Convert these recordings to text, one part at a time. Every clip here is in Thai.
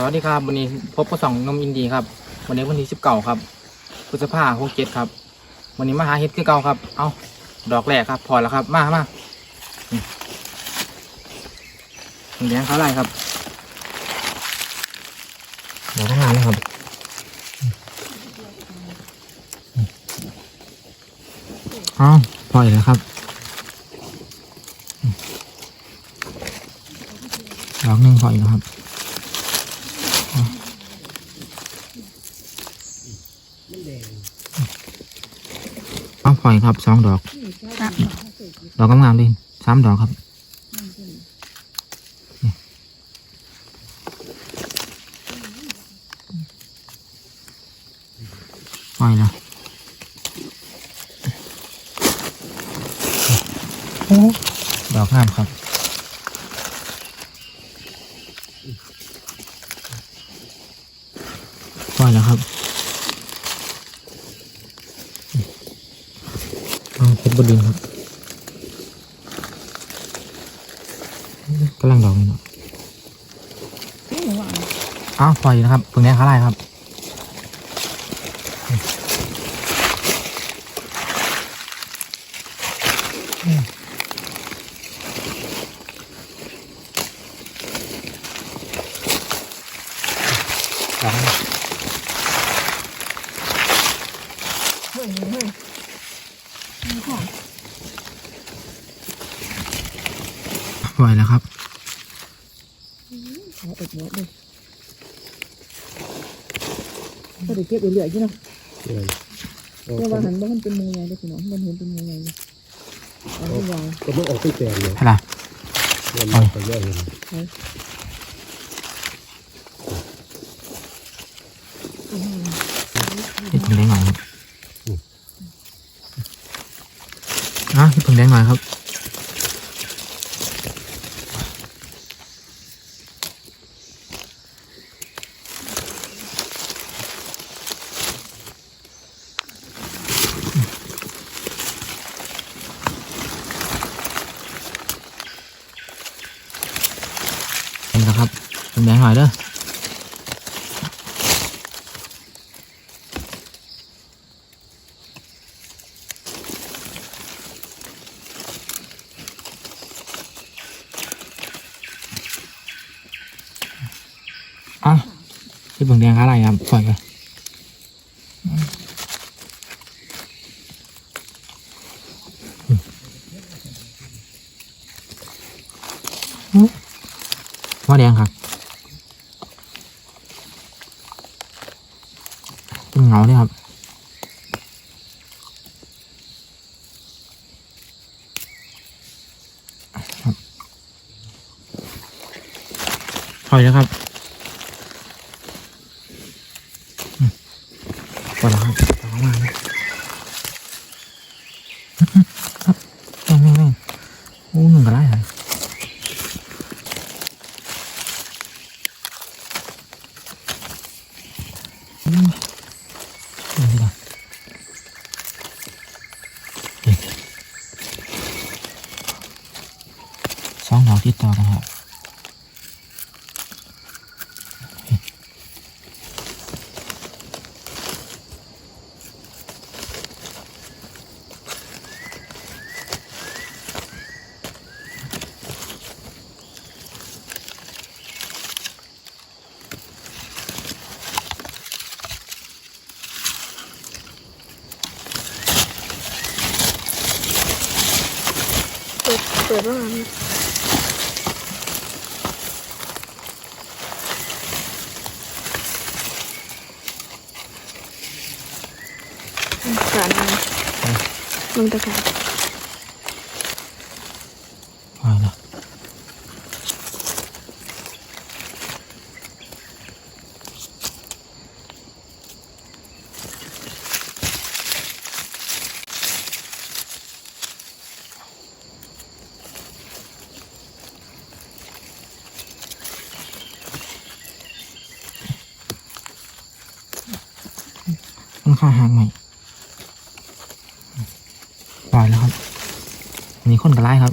สวัสดีครับวันนี้พบกับสองนมอินดีครับ วันนี้วันที่สิบเก้าครับพฤษภาคมเจ็ดครับ วันนี้มาหาเห็ดคือเก่าครับ เอาดอกแรกครับ พอแล้วครับ มามานี่แดงเขาไล่ครับดอกข้างหน้าเลยครับเอาปล่อยแล้วครับดอกหนึ่งปล่อยแล้วครับ เอาปล่อยครับสองดอก ดอกงามๆเลยสามดอกครับปล่อยแล้วโอ้ดอกงามครับปล่อยแล้วครับ เอาเพชรบุรีครับกำลังดอกเลยเนาะอ้าวปล่อยนะครับตรงนี้เขาไล่ครับดอก นี้ปล่อยแล้วครับขออดเนาะเลยก็ได้เก็บเรื่อยๆอยู่เนาะเออเอาแต่ว่าหันบ่มันเป็นมือใหญ่เด้อพี่น้องมันเห็นเป็นมือใหญ่เลยเอาที่วางก็ต้องออกไปแปลงเลยใช่ละมันไม่ค่อยแย่เห็นเห็ดผึ่งแดงหน่อยครับอะเห็ดผึ่งแดงหน่อยครับ เห็นแล้ว ครับผึ่งแดงหน่อยเด้ออะที่ เบิ่งแดงอะไรครับปล่อยกันว่าเนี่ยครับครับปล่อยแล้วครับปล่อยแล้วครับปล่อมาเลยแม่งแม่งแม่งโอ้หนึ่งก็ได้เลยอืมเดี๋ยวดีกว่าเฮ้ยสองดอกติดต่อกันครับ เปิดเปิดว่ามันการมัน มึ นี่คนกระไรครับ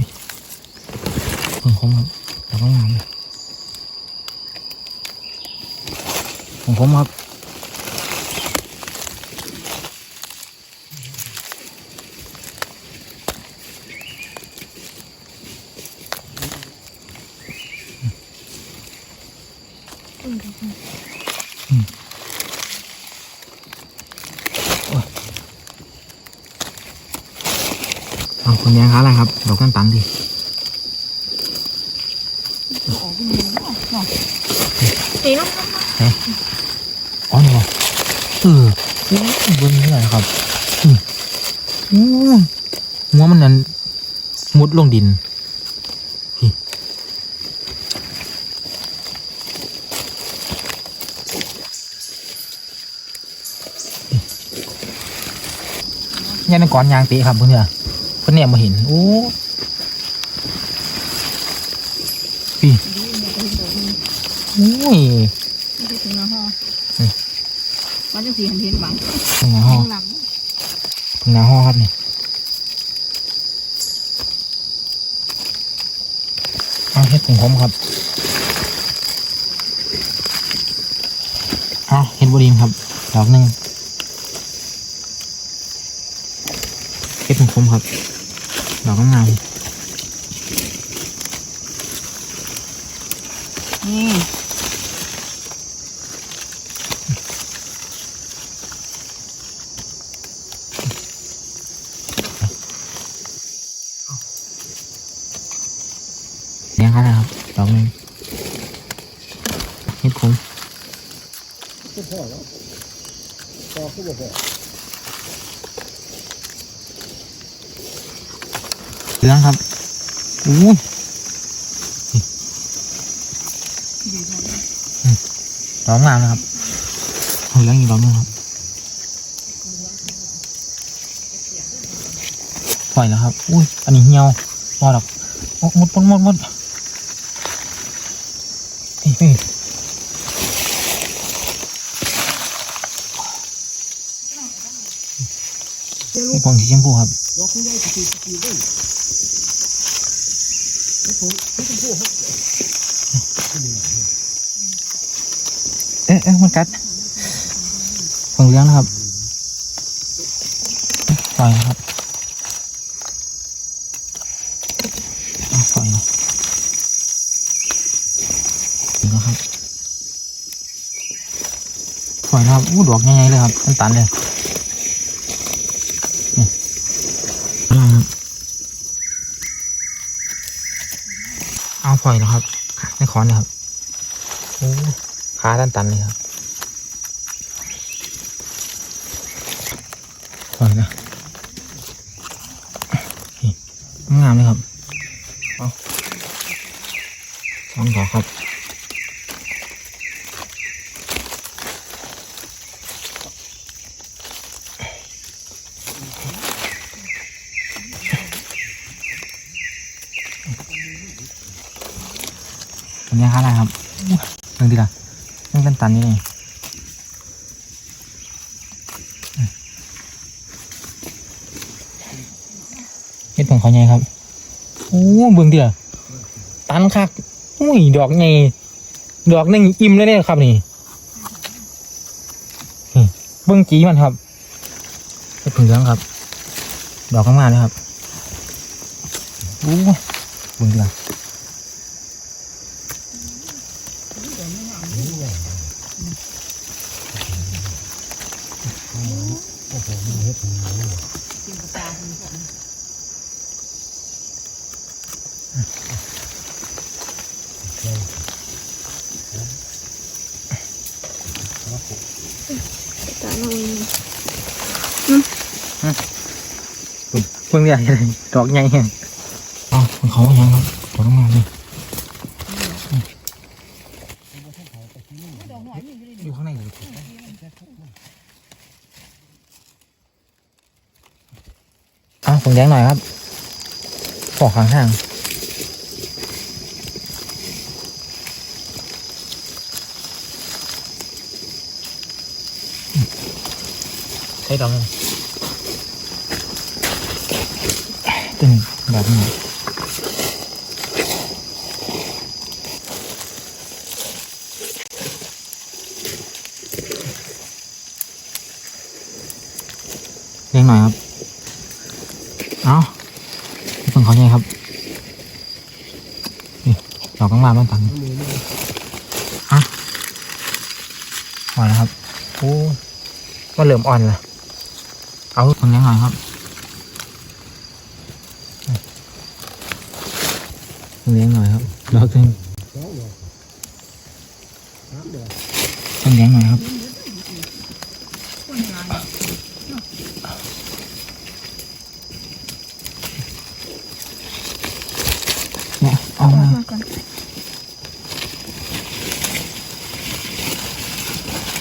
ผมผมครับแล้วก็งามของผมครับ เอาคนแดงขาอะไรครับดอกกันตันดิออกเป็นยังไงเนาะเนาะเอ๋เนาะอ๋อนี่วะเออโอ้ยเบิ้งนี่อะไรครับอืมโอ้ยหัวมันนั้นมุดลงดินพี่ยันก่อนยางตีครับเพื่อนเนี่ยเพื่อนเนี่ยมาเห็นโอ้พี่ดีเนี่ยก็เห็นดอกนึงโอ้ยนี่คือถึงนะฮะอืมมันจะสีเห็นเห็นบังถึงหน้าห้องหลังถึงหน้าห้องครับนี่เอาเฮ็ดของผมครับเอาเฮ็ดบดีมครับดอกหนึ่งเฮ็ดของผมครับ ดอกงามนี่เลี้ยงเขานะครับดอกหนึ่งเฮ็ดผมก็พ่อแล้วพ่อก็บอกพ่อ เหลืองครับอู้ยดีจังเลยดอกงามนะครับเอาเหลืองอีกดอกหนึงครับปล่อยแล้วครับ อุ้ย อันนี้เหี่ยวพอดอกโอ้หมดหมดหมดหมดนี่นี่นี่พวงสีชมพูครับ เอ๊ะเอ๊ะมันกัดพวงเหลืองนะครับปล่อยครับอะปล่อยนะครับปล่อยนะครับอู้ดอกใหญ่ๆเลยครับมันตันเลยนี่อะไรครับ หอาปล่อยนะครับในคอนเลยครับโอ้ขาด้านตันเลยครับปล่อยนะนี่งามเลยครับเอาสองดอกครับ เป็นยังไงอะไรครับอู้เรื่องดีละเรื่อง ตันตันๆนี่เฮ็ดของเขาไงครับโอ้เบิ่งดีละตันคักอุ้ยดอกไงดอกนึงอิ่มเลยเนี่ยครับนี่เบิ่งจีมันครับเฮ็ดผึ่งเหลืองครับ ดอกข้างมาเลยครับโอ้เบิ่งดีละกินกระตาคุณผม ตาเราเองเพิ่งเรียกอะไรดอกใหญ่แห้งอ๋อของเขาอย่างครับดอกงมเลยดอกหน่อยนี่อยู่อยู่ข้างในอยู่อะผมแดงหน่อยครับปอกข้างทาง ดอกตึงแบบนี้เลี้ยงหน่อยครับ เอาฝั่งเขาใหญ่ครับ นี่ดอกกลางมาบ้างฝั่งอะพอแล้วครับ โอ้ก็เหลื่อมอ่อนเละ เอาเพิ่งเลี้ยงหน่อยครับเพิ่งเลี้ยงหน่อยครับดอกเพิ่งสองดอกสามดอกเพิ่งเลี้ยงหน่อยครับคนงานเนี่ยเอาเอามามาก่อน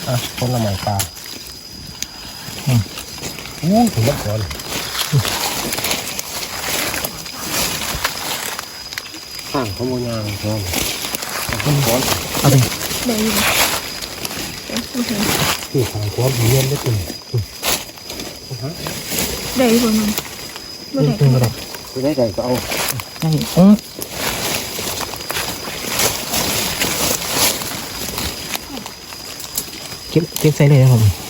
อะคนละไม้ปลา อู้ถึงแล้วก่อนข้างเขาโมยางก่อนข้างก่อนเอาไปได้อยู่เอ๊ะบ่เห็นที่ข้างก่อนเงียบได้ตึงได้อยู่บ่มันบ่ได้ตึงกระดกจะได้ใจก็เอาได้โอ้เก็บเก็บใส่เลยนะครับ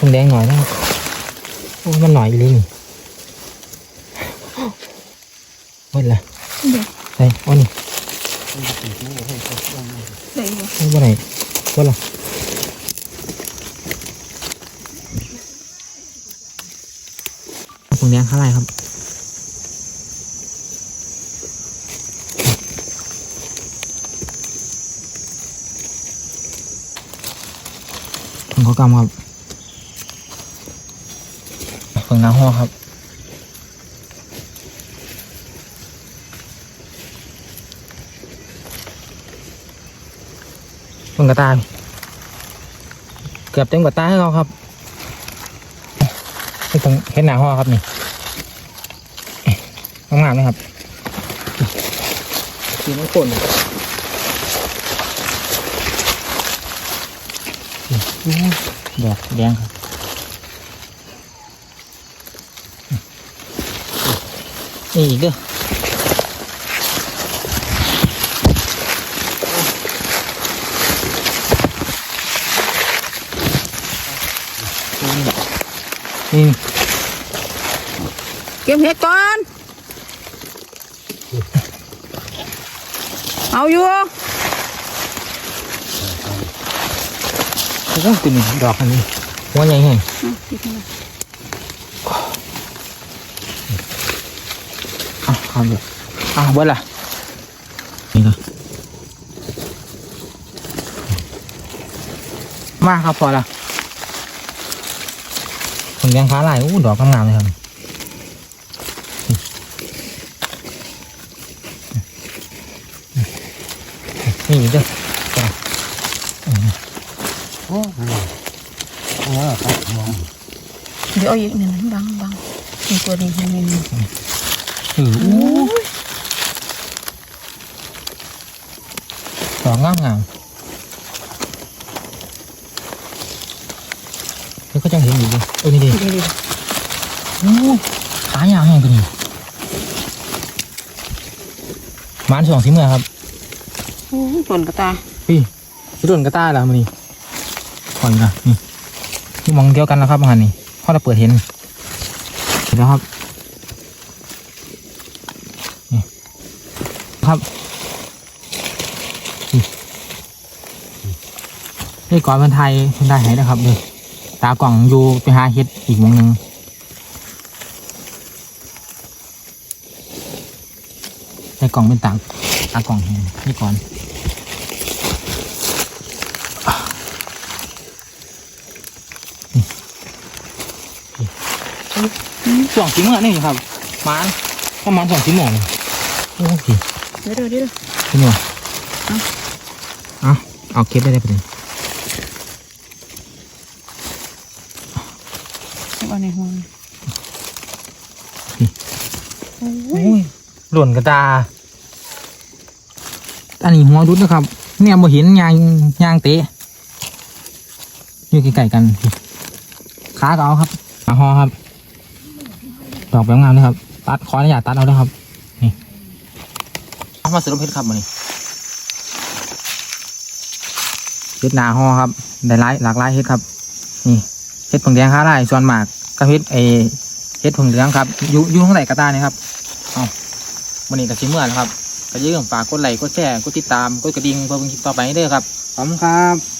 ให้ผงแดงหน่อยนะครับโอ้ยมันหน่อยอีหลินี่เว้นละเด็กใส่เอ้อนี่ได้อยู่บ่เอาบ่ไหนเว้นละผงแดงข้างไรครับผงข้าวกำครับผงน้ำห่อครับ ผงกระต่ายเกือบเต็มกระต่ายให้เราครับนี่ตรงเห็นหนาห่อครับนี่งามๆนะครับสีน้ำข้นอู้ดอกแดงครับนี่อีกเด้อ นี่เก็บเห็ดก่อนเอาอยู่โอ้ยตัวนี้ดอ กอันนี้หัวใหญ่แห้งอะคิดให้อะครับเลยาครับพอละผมยังค้าหลายอู้ดอกงามๆเลยครับนี่อีกเด้อโอ้โหว้ครับมองเดี๋ยวอีกหนึ่งบังบังมีตัวนี้ให้มันถืออู้ดอกงามงามๆแล้วก็ จะเห็นอยู่เลยเออนี่ดิดีดีโอ้ขายาวแห้งตัวนี้มานสองสีเมื่อครับโอ้ยต้นกระตายพี่พี่โดนกระต้ายแล้วมันนี่ก่อนนะนี่ที่มองเดียวกันแล้วครับมันนี่พอเราเปิดเห็นเห็นแล้วครับนี่ครับนี่นี่ก่อนบรรไทยบรรไทยให้นะครับนี่ ตากล่องอยู่ไปหาเฮ็ดอีกหมองหนึ่งในกล่องเป็นต่างตากล่องเห็นนี่ก่อนสองสีเมื่อนี่ครับมันประมาณสองสีโมงโอ้โหเดี๋ยวเดี๋ยวเดี๋ยวพี่หนูเอาเอาเก็บได้เลยประเด็น เอาในหัวโอ้โอ้ยหล่นกระตา อันนี้หัวรุดนะครับ เนี่ยบ่เห็นยางยางเตะอยู่ใกล้ๆกันขาก็เอาครับขาหอครับ ดอกแบบงามเลยครับ ตัดขออนุญาตัดเอาเลยครับ นี่เอามาสรุปเฮ็ดครับมื้อนี้เฮ็ดนาฮอครับ ได้หลายหลากหลายเฮ็ดครับ นี่เฮ็ดผงแดงค้าได้ส่วนมาก ก็เฮ็ดไอเฮ็ดผงเหลืองครับอยู่อยู่ข้างในกระตานี่ครับเอามื้อนี้ก็สิเมื่อแล้วครับก็ยืมฝากกดไลค์กดแชร์กดติดตามกดกระดิ่งเพื่อเป็นคลิปต่อไปเด้อครับขอบคุณครับ